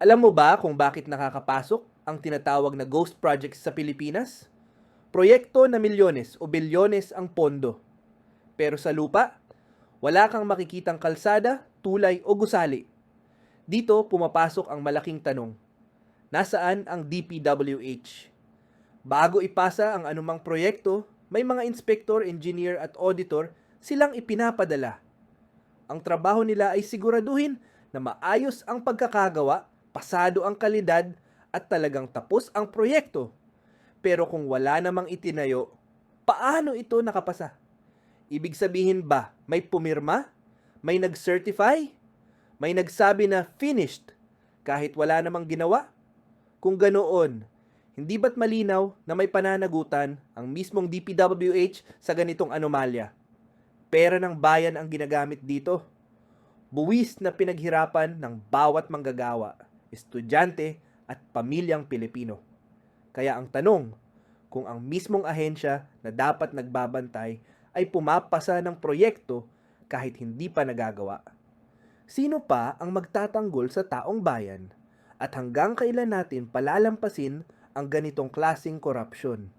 Alam mo ba kung bakit nakakapasok ang tinatawag na ghost projects sa Pilipinas? Proyekto na milyones o bilyones ang pondo. Pero sa lupa, wala kang makikitang kalsada, tulay o gusali. Dito pumapasok ang malaking tanong. Nasaan ang DPWH? Bago ipasa ang anumang proyekto, may mga inspector, engineer at auditor silang ipinapadala. Ang trabaho nila ay siguraduhin na maayos ang pagkakagawa, pasado ang kalidad at talagang tapos ang proyekto. Pero kung wala namang itinayo, paano ito nakapasa? Ibig sabihin ba may pumirma? May nag-certify? May nagsabi na finished kahit wala namang ginawa? Kung ganoon, hindi ba't malinaw na may pananagutan ang mismong DPWH sa ganitong anomalya? Pera ng bayan ang ginagamit dito. Buwis na pinaghirapan ng bawat manggagawa, estudyante at pamilyang Pilipino. Kaya ang tanong, kung ang mismong ahensya na dapat nagbabantay ay pumapasa ng proyekto kahit hindi pa nagagawa. Sino pa ang magtatanggol sa taong bayan? At hanggang kailan natin palalampasin ang ganitong klasing korupsyon?